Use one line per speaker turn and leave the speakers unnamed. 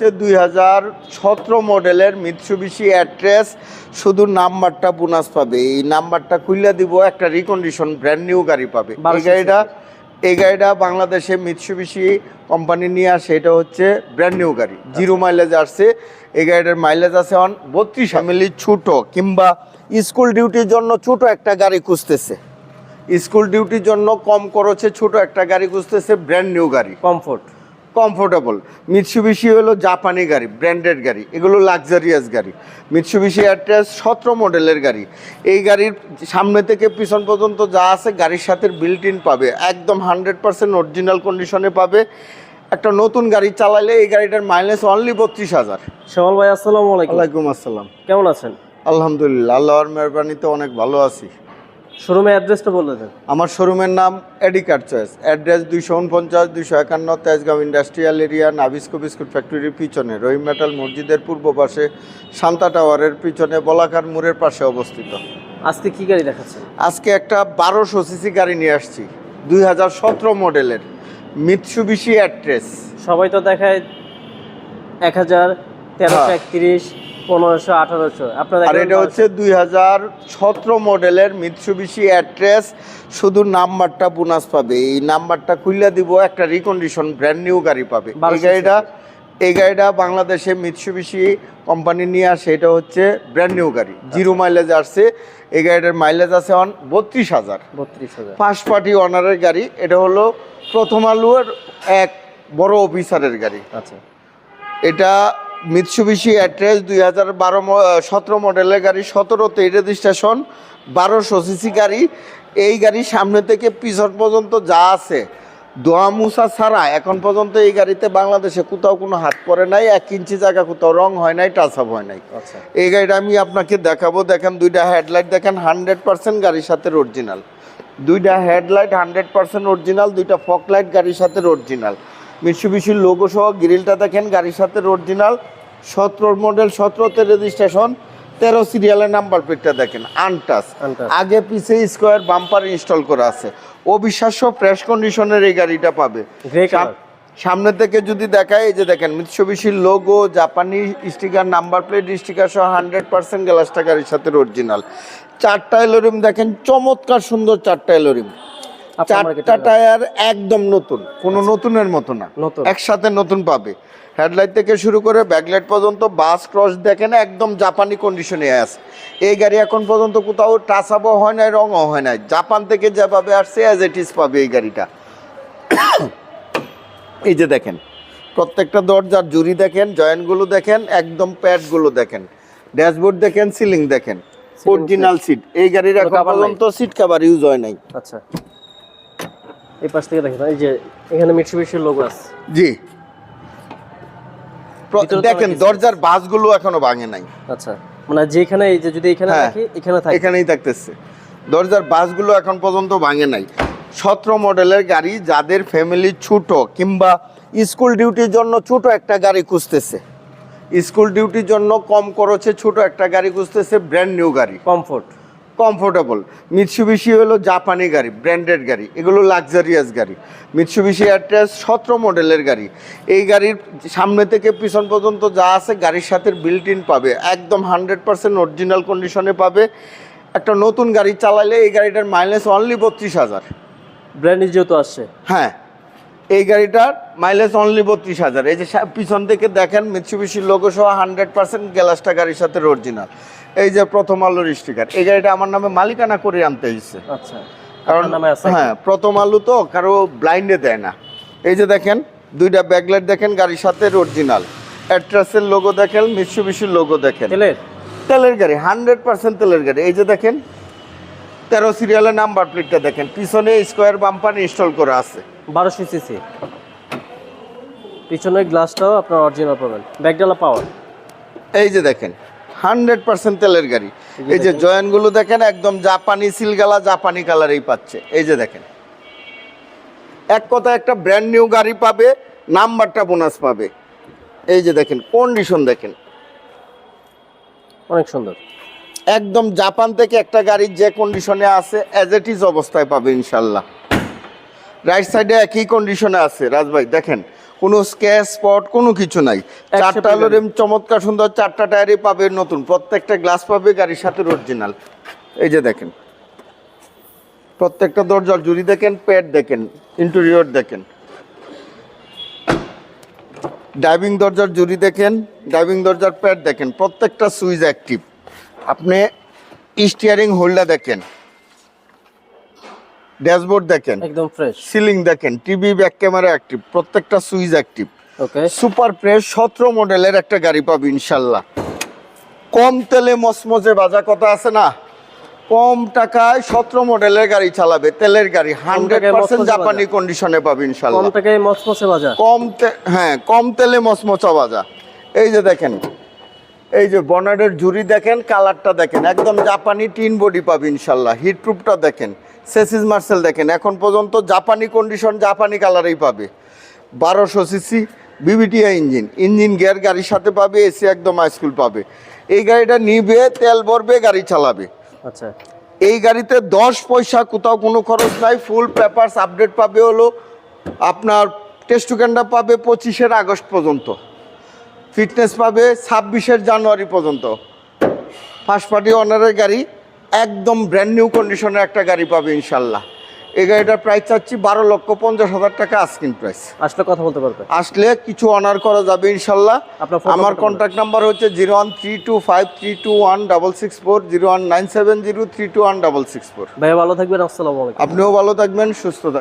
হচ্ছে দুই হাজার সতেরো মডেলের মিৎসুবিশি অ্যাড্রেস শুধু নাম্বারটা বোনাস পাবে। এই নাম্বারটা খুললে দিব একটা রিকন্ডিশন ব্র্যান্ড নিউ গাড়ি পাবে। এই গাড়িটা এই গাড়িটা বাংলাদেশে মিৎসুবিশি কোম্পানি নিয়ে আসে এটা হচ্ছে ব্র্যান্ড নিউ গাড়ি। জিরো মাইলেজ আসছে। এই গাড়িটার মাইলেজ আছে অন বত্রিশ ফ্যামিলি ছোট কিংবা স্কুল ডিউটির জন্য ছোট একটা গাড়ি খুঁজতেছে। স্কুল ডিউটির জন্য কম খরচে ছোট একটা গাড়ি খুঁজতেছে ব্র্যান্ড নিউ গাড়ি।
কমফোর্ট
কমফোর্টেবল মিৎসুবিশি হলো জাপানি গাড়ি ব্র্যান্ডেড গাড়ি এগুলো লাক্সারিয়াস গাড়ি। মিৎসুবিশি অ্যাট্রেস সতেরো মডেলের গাড়ি। এই গাড়ির সামনে থেকে পিছন পর্যন্ত যা আছে গাড়ির সাথে বিল্ট ইন পাবে একদম হান্ড্রেড পার্সেন্ট অরিজিনাল কন্ডিশনে পাবে। একটা নতুন গাড়ি চালালে এই গাড়িটার মাইলেজ অনলি বত্রিশ হাজার।
শ্যামল ভাই আসসালামু আলাইকুম।
আসসালাম।
কেমন আছেন?
আলহামদুলিল্লাহ আল্লাহর মেহরবানিতে অনেক ভালো আছি।
শোরুমের অ্যাড্রেসটা বলে দেন।
আমার শোরুমের নাম এডিকার চয়েস অ্যাড্রেস দুইশো উনপঞ্চাশ দুইশো একান্ন Tejgaon industrial area Nabisco biscuit ফ্যাক্টরির পিছনে রহিম মেটাল মসজিদের পূর্ব পাশে শান্তা টাওয়ারের পিছনে বলাকার মোড়ের পাশে অবস্থিত।
আজকে কি গাড়ি দেখাচ্ছেন?
আজকে একটা বারোশো সিসি গাড়ি নিয়ে আসছি দুই হাজার সতেরো মডেলের মিৎসুবিশি অ্যাড্রেস
সবাই তো দেখায় এক হাজার তেরোশো। একত্রিশ পনেরোশো আঠারোশো। আপনার
আর এটা হচ্ছে দুই হাজার সতেরো মডেলের মিৎসুবিশি অ্যাড্রেস শুধু নাম্বারটা বোনাস পাবে। এই নাম্বারটা খুললে দিব একটা রিকন্ডিশন ব্র্যান্ড নিউ গাড়ি পাবে। এই গাড়িটা এই গাড়িটা বাংলাদেশে মিৎসুবিশি কোম্পানি নিয়ে আসে। এটা হচ্ছে ব্র্যান্ড নিউ গাড়ি। জিরো মাইলেজ আসছে। এই গাড়িটার মাইলেজ আছে অন বত্রিশ হাজার।
বত্রিশ হাজার।
ফার্স্ট পার্টি অনারের গাড়ি। এটা হলো প্রথম আলুর এক বড় অফিসারের গাড়ি।
আচ্ছা।
এটা মিৎসুবিশি অ্যাড্রেস দুই হাজার বারো সতেরো মডেলের গাড়ি সতেরোতে রেজিস্ট্রেশন বারোশো সিসি গাড়ি। এই গাড়ি সামনে থেকে পিছন পর্যন্ত যা আছে দোয়া মুসা ছাড়া এখন পর্যন্ত এই গাড়িতে বাংলাদেশে কোথাও কোনো হাত পড়ে নাই এক ইঞ্চি জায়গা কোথাও রং হয় নাই টাচ আপ হয় নাই।
আচ্ছা।
এই গাড়িটা আমি আপনাকে দেখাবো দেখেন দুইটা হেডলাইট দেখেন হান্ড্রেড পার্সেন্ট গাড়ির সাথে অরিজিনাল দুইটা হেডলাইট হান্ড্রেড পার্সেন্ট অরিজিনাল দুইটা ফক লাইট গাড়ির সাথে অরিজিনাল মিৎসুবিশির লোগো সহ গ্রিলটা দেখেন গাড়ির সাথে অরিজিনাল সতেরো মডেল সতেরোতে রেজিস্ট্রেশন তেরো সিরিয়ালের নাম্বার প্লেটটা দেখেন আনটাস আগে পিছে স্কোয়ার বাম্পার ইনস্টল করা আছে। অবিশ্বাস্য ফ্রেশ কন্ডিশনের এই গাড়িটা পাবে। সামনে থেকে যদি দেখায় এই যে দেখেন মিৎসুবিশির লোগো জাপানি স্টিকার নাম্বার প্লেট স্টিকার সহ হান্ড্রেড পার্সেন্ট গ্লাসটা গাড়ির সাথে অরিজিনাল চারটা এলোরিম দেখেন চমৎকার সুন্দর চারটা এলোরিম চারটা টায়ার একদম নতুন কোনো নতুনের মতো না। একসাথে নতুন পাবে। হেডলাইট থেকে শুরু করে ব্যাকলাইট পর্যন্ত বাস ক্রস দেখেন একদম জাপানি কন্ডিশনে আছে। এই গাড়ি এখন পর্যন্ত কোথাও আপও হয় নাই রঙও হয় নাই। জাপান থেকে যেভাবে আসছে অ্যাজ ইট ইজ পাবে এই গাড়িটা। এই যে দেখেন প্রত্যেকটা দরজার জুরি দেখেন জয়েন্টগুলো দেখেন একদম প্যাডগুলো দেখেন। ড্যাশবোর্ড দেখেন সিলিং দেখেন। অরিজিনাল সিট এই গাড়ির এখন পর্যন্ত সিট কাভার ইউজ হয় নাই।
আচ্ছা। এই পাশ থেকে দেখেন এই যে এখানে মিটসুবিশির লোগো আছে।
জি। দেখেন দরজার বাসগুলো এখনও ভাঙে নাই।
আচ্ছা মানে যেখানে এই যে যদি এখানে
হ্যাঁ।
রাখি এখানে থাকে
এখানেই থাকতেছে। দরজার বাসগুলো এখন পর্যন্ত ভাঙে নাই। সতেরো মডেলের গাড়ি যাদের ফ্যামিলি ছোট কিংবা স্কুল ডিউটির জন্য ছোট একটা গাড়ি খুঁজতেছে। স্কুল ডিউটির জন্য কম খরচে ছোট একটা গাড়ি খুঁজতেছে ব্র্যান্ড নিউ গাড়ি।
কমফোর্ট
কমফোর্টেবল মিৎসুবিশি হলো জাপানি গাড়ি ব্র্যান্ডেড গাড়ি এগুলো লাক্সারিয়াস গাড়ি। মিৎসুবিশি অ্যাড্রেস সতেরো মডেলের গাড়ি। এই গাড়ির সামনে থেকে পিছন পর্যন্ত যা আছে গাড়ির সাথে বিল্ট ইন পাবে একদম হান্ড্রেড পার্সেন্ট অরিজিনাল কন্ডিশনে পাবে। একটা নতুন গাড়ি চালালে এই গাড়িটার মাইলেজ অনলি বত্রিশ হাজার।
ব্র্যান্ড যেহেতু আসছে।
হ্যাঁ। এই গাড়িটার মাইলেজ অনলি বত্রিশ হাজার। এই যে পিছন থেকে দেখেন মিৎসুবিশির লোগো সহ হান্ড্রেড পার্সেন্ট গ্যালাসটা গাড়ির সাথে অরিজিনাল এই যে প্রথম আলোর স্টিকার এই গাড়িটা আমার নামে মালিকানা করে আনতে হয়েছে
আচ্ছা।
কারণ হ্যাঁ প্রথম আলু তো কারও ব্লাইন্ডে দেয় না। এই যে দেখেন দুইটা ব্যাকলাইট দেখেন গাড়ির সাথে অরিজিনাল অ্যাট্রাসের লোগো দেখেন মিৎসুবিশির লোগো দেখেন।
তেলের?
তেলের গাড়ি হান্ড্রেড পার্সেন্ট তেলের গাড়ি। এই যে দেখেন তেরো সিরিয়ালের নাম্বার প্লেটটা দেখেন। পিছনে স্কোয়ার বাম্পার ইনস্টল করা আছে।
বারোশো সিসি পিছনের গ্লাসটাও আপনার অরিজিনাল পাবেন। ব্যাকডালা পাওয়ার
এই যে দেখেন হান্ড্রেড পার্সেন্ট তেলের গাড়ি। এই যে জয়েন্টগুলো দেখেন। একদম জাপানি সিলগালা জাপানি কালারেই পাচ্ছে। এই যে দেখেন। এক কথা একটা ব্র্যান্ড নিউ গাড়ি পাবে নাম্বারটা বোনাস পাবে। এই যে দেখেন কন্ডিশন দেখেন।
অনেক সুন্দর।
একদম জাপান থেকে একটা গাড়ি যে কন্ডিশনে আছে অ্যাজ এট ইজ অবস্থায় পাবে ইনশাল্লাহ রাইট সাইডে একই কন্ডিশনে আছে। রাজভাই দেখেন কোনো স্ক্যাচ স্পট কোনো কিছু নাই। চারটা হলো চমৎকার সুন্দর চারটা টায়ারই পাবে নতুন। প্রত্যেকটা গ্লাস পাবে গাড়ির সাথে অরিজিনাল এই যে দেখেন প্রত্যেকটা দরজার জুড়ি দেখেন প্যাড দেখেন ইন্টেরিয়র দেখেন। ড্রাইভিং দরজার জুড়ি দেখেন ড্রাইভিং দরজার প্যাড দেখেন প্রত্যেকটা সুইচ অ্যাক্টিভ আপনি স্টিয়ারিং হোল্ডার দেখেন ড্যাশবোর্ড দেখেন
একদম ফ্রেশ
সিলিং দেখেন টিভি ব্যাক ক্যামেরা অ্যাক্টিভ প্রত্যেকটা switch active
okay
super fresh সতেরো মডেলের একটা গাড়ি পাবি ইনশাল্লাহ। কম তেলে মসমসে বাজা কথা আছে না? কম টাকায় সতেরো মডেলের গাড়ি চালাবে তেলের গাড়ি হান্ড্রেড
টাকায়
পার্সেন্ট
মচমচে
জাপানি কন্ডিশনে পাবি
কম টাকায় মচমচে বাজার
কম হ্যাঁ কম তেলে মসমচা বাজা। এই যে দেখেন এই যে বনারের ঝুড়ি দেখেন কালারটা দেখেন একদম জাপানি টিন বডি পাবি ইনশাল্লাহ হিটপ্রুফটা দেখেন সেসিস মার্সেল দেখেন এখন পর্যন্ত জাপানি কন্ডিশন জাপানি কালারেই পাবে বারোশো CC VVTi engine engine gear গাড়ির সাথে পাবে এসি একদম হাইস্কুল পাবে এই গাড়িটা নিবে তেল ভরবে গাড়ি চালাবে।
আচ্ছা।
এই গাড়িতে দশ পয়সা কোথাও কোনো খরচ নাই ফুল পেপারস আপডেট পাবে হলো আপনার টেস্টুকেন্ডা পাবে পঁচিশের আগস্ট পর্যন্ত। ফিটনেস পাবে ছাব্বিশের জানুয়ারি পর্যন্ত। ফার্স্ট পার্টি অনারের গাড়ি একদম ব্র্যান্ড নিউ কন্ডিশনের একটা গাড়ি পাবে ইনশাল্লাহ। এই গাড়িটার প্রাইস চাচ্ছি বারো লক্ষ পঞ্চাশ হাজার টাকা আস্কিন প্রাইস
আসলে কথা বলতে পারবে।
আসলে কিছু অনার করা যাবে ইনশাল্লাহ। আমার কন্ট্যাক্ট নাম্বার হচ্ছে zero one three two five three two one double six four zero one nine seven zero three two one double six four.
ভাই ভালো থাকবেন আসসালামু
আপনিও ভালো থাকবেন সুস্থ থাকবেন।